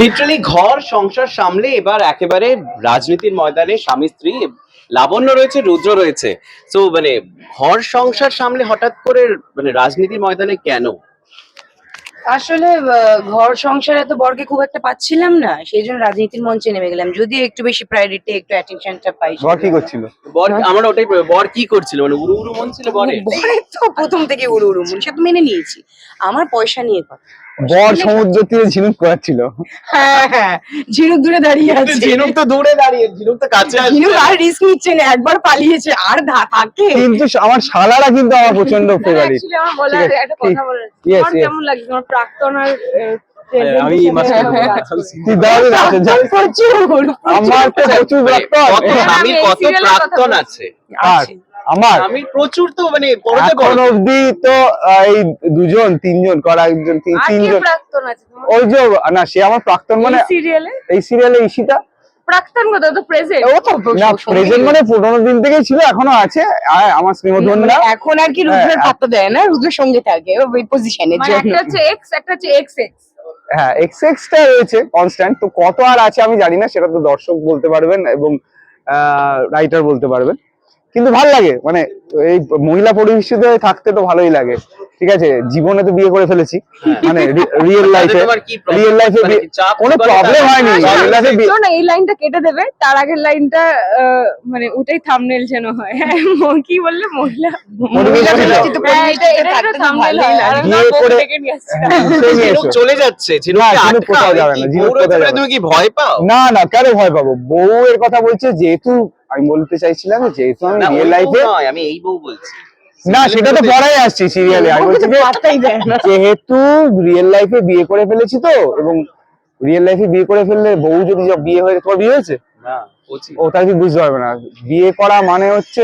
Literally ঘর সংসার সামলে এবার একেবারে রাজনীতির ময়দানে স্বামী স্ত্রী লাবণ্য রয়েছে রুদ্র রয়েছে। তো মানে ঘর সংসার সামলে হঠাৎ করে মানে রাজনীতির ময়দানে কেন? আসলে ঘর সংসারে তো বরকে খুব একটা পাচ্ছিলাম না সেই জন্য রাজনীতির মঞ্চে নেমে গেলাম। যদি একটু বেশি প্রায়োরিটি একটু অ্যাটেনশনটা পাই বর কি করছিল? বর আমার ওটাই বর কি করছিল? মানে উড়ু উড়ু মন ছিল বরে বরের তো প্রথম থেকে উড়ু উড়ু মন সে তো মেনে নিয়েছি। আমার পয়সা নিয়ে কথা। বর সমুদ্র তীরে ঝিনুক করাচ্ছিল হ্যাঁ হ্যাঁ ঝিনুক দূরে দাঁড়িয়ে আছে। ঝিনুক তো দূরে দাঁড়িয়ে ঝিনুক তো কাছে আসছে ঝিনুক আর রিস্ক নিচ্ছে না একবার পালিয়েছে আর ধা- থাকে। কিন্তু আমার শালারা কিন্তু আমার প্রচণ্ড ফেভারিট Actually আমার বলার একটা কথা বলার আছে। Yes, কেমন লাগে তোমার প্রাক্তন আর হ্যাঁ, আমি আমার তো প্রচুর কত প্রাক্তন আছে। আর আছে। আমার? আমি প্রচুর তো মানে এখন অব্দি তো এই দুজন তিনজন করা একজন তিনজন। ওই যে না সে আমার প্রাক্তন মানে সিরিয়ালে এই সিরিয়ালে ঈশিতা। প্রাক্তন কত? তো প্রেজেন্ট ও তো না প্রেজেন্ট মানে পনেরো দিন থেকেই ছিল এখনও আছে। আর আমার মানে স্নেহধন্যা এখন আর কি রুদ্রের হ্যাঁ, পাত্তা দেয় না রুদ্রের সঙ্গে থাকে ওই পজিশনের মানে জন্য। একটা হচ্ছে এক্স একটা হচ্ছে এক্স এক্স হ্যাঁ এক্স এক্সটা রয়েছে কনস্ট্যান্ট তো কত আর আছে আমি জানি না সেটা তো দর্শক বলতে পারবেন এবং রাইটার বলতে পারবেন। কিন্তু ভালো লাগে মানে এই মহিলা পরিবেশিতে থাকতে তো ভালোই লাগে ঠিক আছে? জীবনে তো বিয়ে করে ফেলেছি মানে রিয়েল লাইফে রিয়েল লাইফে কোনো প্রবলেম হয়নি না, রিয়েল লাইফে না এই লাইনটা কেটে দেবে তার আগের লাইনটা মানে ওটাই থামনেল যেন হয়। হ্যাঁ কি বললে? মহিলা চলে যাচ্ছে তুমি কি ভয় পাও? না না কেন ভয় পাবো? বউ এর কথা বলছে যেহেতু আমি বলতে চাইছিলাম যে যেহেতু আমি না, রিয়েল লাইফে আমি এই বউ বলছি। না সেটা তো পরে আসছি সিরিয়ালে আমি বলছি যেহেতু রিয়েল লাইফে বিয়ে করে ফেলেছি তো এবং রিয়েল লাইফে বিয়ে করে ফেললে বউ যদি যা বিয়ে হয়ে তোমার বিয়ে হয়েছে? না ও তার কি বুঝতে পারবে না। বিয়ে করা মানে হচ্ছে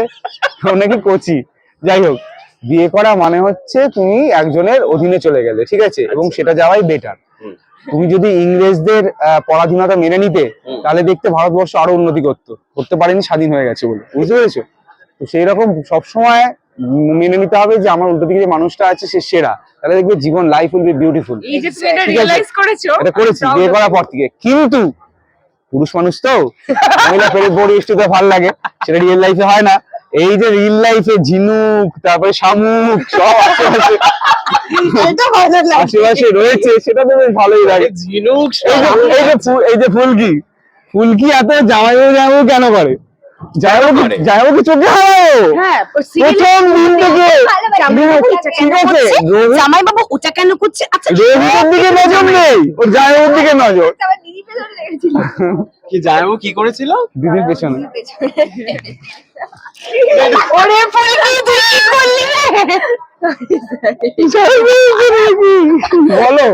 ও নাকি কচি। যাই হোক বিয়ে করা মানে হচ্ছে তুমি একজনের অধীনে চলে গেলে ঠিক আছে? এবং সেটা যাওয়াই বেটার। তুমি যদি ইংরেজদের পরাধীনতা মেনে নিতে তাহলে দেখতে ভারতবর্ষ আরও উন্নতি করতো। করতে পারেনি স্বাধীন হয়ে গেছে বলে। বুঝতে পেরেছ? তো সেই রকম সবসময় মেনে নিতে হবে যে আমার উল্টো দিকে যে মানুষটা আছে সে সেরা। তাহলে দেখবে জীবন লাইফ উইল বি বিউটিফুল এই যে তুমি এটা ঠিক আছে। রিয়েলাইজ করেছ এটা করেছি I'm বিয়ে করার পর থেকে। কিন্তু পুরুষ মানুষ তো মহিলা ফেরে পরিবেশটিতে ভালো লাগে। সেটা রিয়েল লাইফে হয় না। এই যে রিল লাইফে ঝিনুক তারপরে শামুক সব আশেপাশে আশেপাশে রয়েছে সেটা তো বেশ ভালোই লাগে। ঝিনুক এই যে এই যে ফু- এই যে ফুলকি ফুলকি এত জামাইবাবু জামাইবাবু কেন করে? হ্যাঁ আচ্ছা কি করেছিল? দিদির পেছনে। ওরে তুই কি করলি বলো।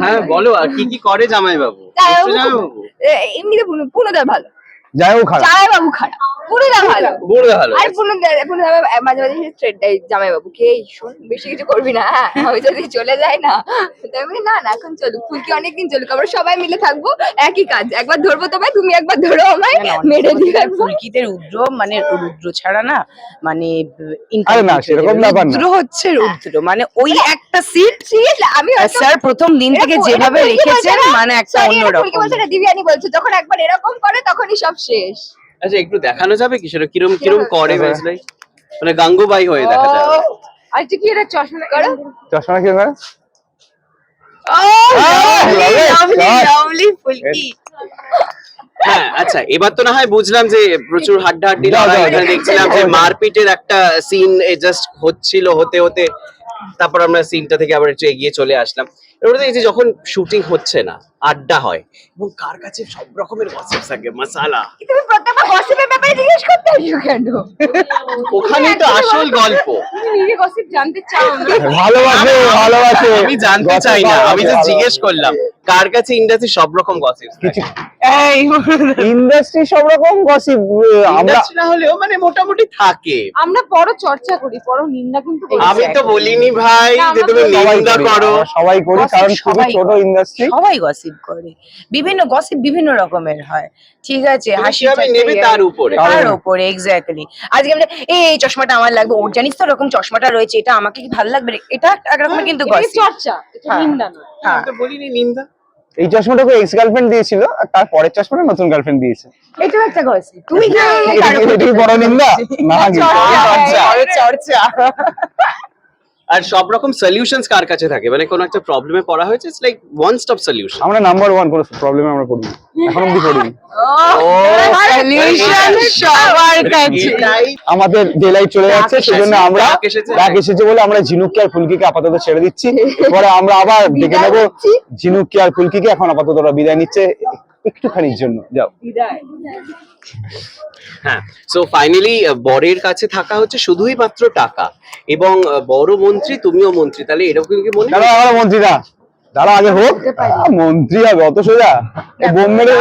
হ্যাঁ বলো আর কি কি করে জামাইবাবু? জামাইবাবু? জামাইবাবু এমনিতে পুনদার ভালো। যাই হোক খারাপ। ভালো। ভালো। আর মাঝে মাঝে স্ট্রেট দেয় জামাই কে শোন বেশি কিছু করবি না হ্যাঁ? আমি যদি চলে যাই না তো না না এখন চলুক। ফুলকি অনেকদিন চলুক। আমরা সবাই মিলে থাকব একই কাজ। একবার ধরবো তোমায় তুমি একবার ধরো আমায় মেরে দিয়ে ফুলকিতে রুদ্র মানে রুদ্র ছাড়া না মানে আরে না, সেরকম না। রুদ্র হচ্ছে রুদ্র মানে ওই একটা সিট আমি স্যার প্রথম দিন থেকে যেভাবে রেখেছেন না? মানে একটা অন্যরকম। ফুলকি বলছে না, বলছে। যখন একবার এরকম করে তখনই সব শেষ। আচ্ছা একটু দেখানো যাবে কি? সেটা কিরম কিরম করে বেসলাই মানে গাঙ্গুবাই হয়ে দেখা যায়। আর কি এটা চশমা করো? চশমা কি ফুলকি। হ্যাঁ আচ্ছা এবার তো না হয় বুঝলাম যে প্রচুর হাড্ডাহাড্ডি লড়াই এখানে দেখছিলাম যে মারপিটের একটা সিন জাস্ট হচ্ছিল হতে হতে। তারপর আমরা সিনটা থেকে আবার একটু এগিয়ে চলে আসলাম। এবার এই যে যখন শুটিং হচ্ছে না আড্ডা হয়। এবং কার কাছে সব রকমের গসিপ থাকে? মশালা তুমি প্রত্যেকটা গসিপের ব্যাপারে জিজ্ঞেস করতে আসো কেন? ওখানেই তো আসল গল্প। তুমি নিজে গসিপ জানতে চাও না। ভালোবাসে ভালোবাসে। আমি জানতে চাই না। আমি যে জিজ্ঞেস করলাম কার কাছে ইন্ডাস্ট্রি সব রকম গসিপ এই ইন্ডাস্ট্রি সব রকম গসিপ আমরা না হলেও মানে মোটামুটি থাকে। আমরা বড় চর্চা করি বড় নিন্দা কিন্তু করি। আমি তো বলিনি ভাই যে তুমি সবাই নিন্দা করি, সবাই করি কারণ খুবই সবাই ছোট ইন্ডাস্ট্রি সবাই গসিপ করে। বিভিন্ন গসিপ বিভিন্ন রকমের হয়। ঠিক আছে? হাসি নেবে তার উপরে। তার উপরে এক্স্যাক্টলি আজকে আমরা এই চশমাটা আমার লাগবে ওর জানিস তো এরকম চশমাটা রয়েছে এটা আমাকে কি ভালো লাগবে এটা এক রকমের কিন্তু গসিপ চর্চা হ্যাঁ। নিন্দা নয়। হ্যাঁ। আমি তো বলিনি নিন্দা। এই চশমাটাকে এক্স গার্লফ্রেন্ড দিয়েছিল আর তার পরের চশমাটা নতুন গার্লফ্রেন্ড দিয়েছে। এটাও একটা গসিপ তুমি কি বড় নিন্দা? না চর্চা, চর্চা। আর সব রকম সলিউশনস কার কাছে থাকে? মানে কোনো একটা প্রবলেমে পড়া হয়েছে it's like one stop solution আমরা নাম্বার ওয়ান কোনো প্রবলেমে আমরা পড়িনি। এখন অব্দি পড়িনি। সলিউশন সবার কাছে। আমাদের ডেলাই চলে যাচ্ছে সেজন্য আমরা ডাক এসেছে। বলে আমরা ঝিনুককে আর ফুলকিকে আপাতত ছেড়ে দিচ্ছি। পরে আমরা আবার ডেকে নেব। ঝিনুককে আর ফুলকিকে এখন আপাতত ওরা বিদায় নিচ্ছে। একটুখানির জন্য যাও। হ্যাঁ সো ফাইনালি বরের কাছে থাকা হচ্ছে শুধুই মাত্র টাকা এবং বড় মন্ত্রী তুমিও মন্ত্রী তাহলে এরকম কি মনে দাঁড়া আমরা মন্ত্রীরা দাঁড়া আগে হোক। মন্ত্রী হবে অত সোজা? বোম মেরে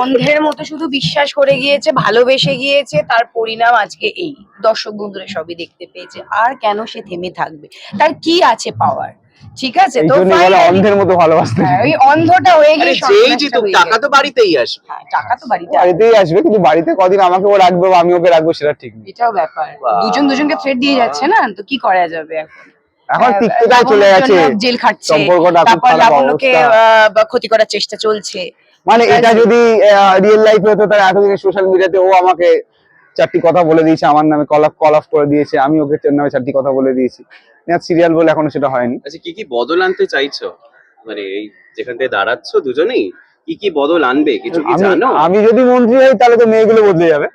অন্ধের মতো শুধু বিশ্বাস করে গিয়েছে ভালোবেসে গিয়েছে তার পরিণাম আজকে এই। দর্শক বন্ধুরা সবই দেখতে পেয়েছে। আর কেন সে থেমে থাকবে? তার কি আছে পাওয়ার ঠিক আছে? তো অন্ধের মতো ভালোবাসতে হ্যাঁ, ওই অন্ধটা হয়ে গিয়ে যেই হয়ে টাকা তো বাড়িতেই আসবে। হ্যাঁ, টাকা তো বাড়িতে বাড়িতেই আসবে। কিন্তু বাড়িতে কদিন আমাকে ও রাখবে বা আমি ওকে রাখব সেটা ঠিক নেই এটাও ব্যাপার। দুজন দুজনকে থ্রেড দিয়ে যাচ্ছে না? তো কি করা যাবে এখন? এখন তিক্ততায় চলে গেছে। জেল খাটছে। সম্পর্কটা খুব তারপর খারাপ লাবণ্যকে অবস্থা। আহ, বা ক্ষতি করার চেষ্টা চলছে। মানে এটা। যদি রিয়েল লাইফে হতো তার এতদিনে সোশ্যাল মিডিয়াতে ও আমাকে চারটি কথা বলে দিয়েছে আমার নামে কল আপ কল অফ করে দিয়েছে আমি ওকে নামে চারটি কথা বলে দিয়েছি। সিরিয়াল বলে এখনও সেটা হয়নি। আচ্ছা কি কি বদল আনতে চাইছো? মানে এই যেখান থেকে দাঁড়াচ্ছ দুজনেই কি কি বদল আনবে? কিছু কি জানো? আমি যদি মন্ত্রী হই তাহলে তো মেয়েগুলো বদলে যাবে।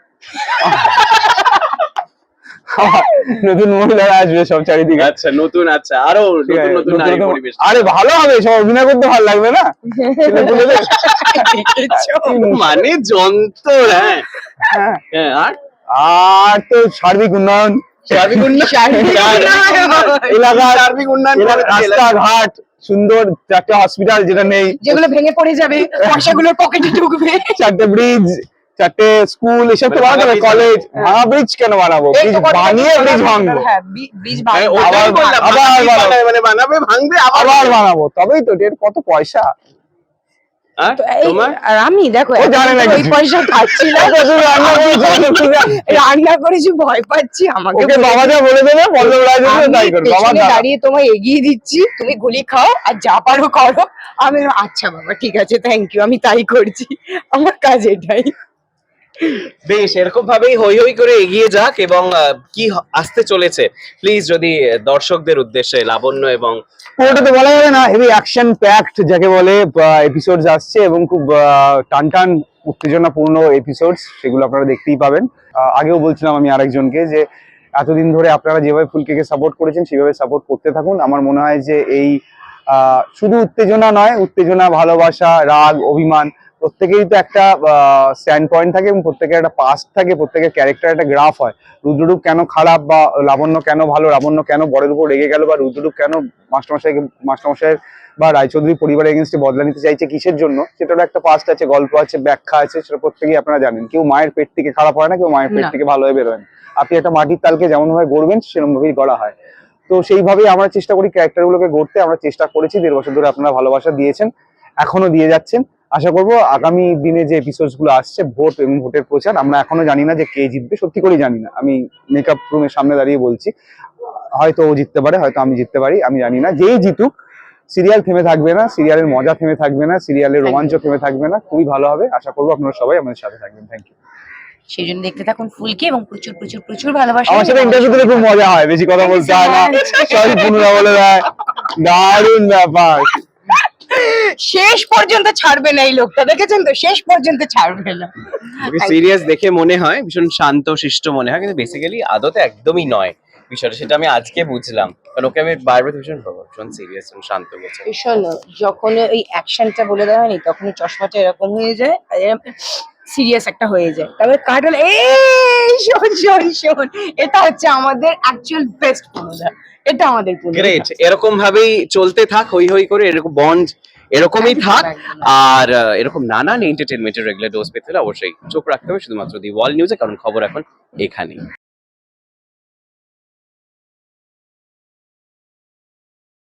নতুন মহিলারা আসবে সব চারিদিকে। আচ্ছা নতুন আচ্ছা আরও নতুন নতুন নারী পরিবেশ। আরে ভালো হবে সব অভিনয় করতে ভালো লাগবে না। মানে যন্ত্র হ্যাঁ। হ্যাঁ। হ্যাঁ আর? আর তো সার্বিক উন্নয়ন। রাস্তাঘাট সুন্দর চারটে হসপিটাল যেটা নেই। যেগুলো ভেঙে পড়ে যাবে পকেটে ঢুকবে। চারটে ব্রিজ চারটে স্কুল এসব তো মানে বানাতে কলেজ ভাঙা ব্রিজ কেন বানাবো? এই ব্রিজ বানিয়ে ব্রিজ ভাঙবো। হলো, হ্যাঁ ভাঙবো। আবার- বানাবে, মানে বানাবে ভাঙবে আবার আবার বানাবো। তবেই তো এর কত পয়সা আর তো এই- তোমার আর আমি দেখো ওই পয়সা খাচ্ছি না তুমি রান্না করেছ, ভয় পাচ্ছি আমাকে ওকে বাবা যা বলে দেবে আমি। দাঁড়িয়ে তোমায় এগিয়ে দিচ্ছি তুমি গুলি খাও আর যা পারো করো। আমি আচ্ছা বাবা ঠিক আছে থ্যাংক ইউ আমি তাই করছি। আমার কাজ এটাই। বেশ এরকম ভাবেই হই হই করে এগিয়ে যাক এবং কি আসতে চলেছে। প্লিজ যদি দর্শকদের উদ্দেশ্যে লাবণ্য এবং ওটা তো বলা যাবে না হেভি অ্যাকশন প্যাকড যাকে বলে এপিসোডস আসছে এবং খুব টান টান উত্তেজনাপূর্ণ এপিসোডস সেগুলো আপনারা দেখতেই পাবেন। আগেও বলছিলাম আমি আরেকজনকে যে, এতদিন ধরে আপনারা যেভাবে ফুলকেকে সাপোর্ট করেছেন, সেভাবে সাপোর্ট করতে থাকুন। আমার মনে হয় যে এই শুধু উত্তেজনা নয়, উত্তেজনা, ভালোবাসা, রাগ, অভিমান প্রত্যেকেরই তো একটা স্ট্যান্ড পয়েন্ট থাকে এবং প্রত্যেকের একটা পাস্ট থাকে প্রত্যেকের ক্যারেক্টার একটা গ্রাফ হয়। রুদ্ররূপ কেন খারাপ বা লাবণ্য কেন ভালো লাবণ্য কেন বড়ের উপর রেগে গেল বা রুদ্ররূপ কেন মাস্টারমশাইকে মাস্টারমশাইয়ের বা রায়চৌধুরী পরিবারের এগেনস্টে বদলা নিতে চাইছে কিসের জন্য? সেটারও একটা পাস্ট আছে গল্প আছে ব্যাখ্যা আছে সেটা প্রত্যেকেই আপনারা জানেন। কেউ মায়ের পেট থেকে খারাপ হয় না কেউ মায়ের পেট থেকে ভালো হয়ে বেরোয় না। আপনি একটা মাটির তালকে যেমন ভাবে গড়বেন সেরকম ভাবেই গড়া হয়। তো সেইভাবেই আমরা চেষ্টা করি ক্যারেক্টারগুলোকে গড়তে। আমরা চেষ্টা করেছি দেড় বছর ধরে আপনারা ভালোবাসা দিয়েছেন এখনও দিয়ে যাচ্ছেন। আশা করব আগামী দিনে যে এপিসোডসগুলো আসছে ভোট এবং ভোটের প্রচার আমরা এখনও জানি না যে কে জিতবে সত্যি করেই জানি না। আমি মেকআপ রুমের সামনে দাঁড়িয়ে বলছি। হয়তো ও জিততে পারে হয়তো আমি জিততে পারি আমি জানি না। যেই জিতুক সিরিয়াল থেমে থাকবে না সিরিয়ালের মজা থেমে থাকবে না সিরিয়ালের রোমাঞ্চ থেমে থাকবে না। খুবই ভালো হবে। আশা করব আপনারা সবাই আমাদের সাথে থাকবেন। থ্যাংক ইউ সেই জন্য দেখতে থাকুন ফুলকে এবং প্রচুর প্রচুর প্রচুর ভালোবাসা। আমার সাথে ইন্টারভিউ দিলে খুব মজা হয়। বেশি কথা বলতে হয় না। সরি পুনুরা বলে দেয়। দারুণ ব্যাপার। শেষ পর্যন্ত ছাড়বে না এই লোকটা দেখেছেন তো? শেষ পর্যন্ত ছাড়বে না। সিরিয়াস দেখে মনে হয় ভীষণ শান্ত শিষ্ট মনে হয় কিন্তু বেসিক্যালি আদতে একদমই নয় বিষয়টা সেটা আমি আজকে বুঝলাম। কারণ ওকে আমি বারবার ভীষণ ভীষণ সিরিয়াস শান্ত গেছে। ভীষণ যখন ওই অ্যাকশনটা বলে দেওয়া হয়নি তখন চশমাটা এরকম হয়ে যায় সিরিয়াস একটা হয়ে যায়। তারপরে হলে এই শোন শোন শোন এটা হচ্ছে আমাদের অ্যাকচুয়াল বেস্ট পুনদা এটা আমাদের পুনদা গ্রেট এরকম ভাবেই চলতে থাক হই হই করে এরকম বন্ড এরকমই থাক। আর এরকম নানান এন্টারটেনমেন্টের রেগুলার ডোজ পেতে হলে অবশ্যই চোখ রাখতে হবে। শুধুমাত্র দি ওয়াল নিউজে কারণ খবর এখন এখানেই।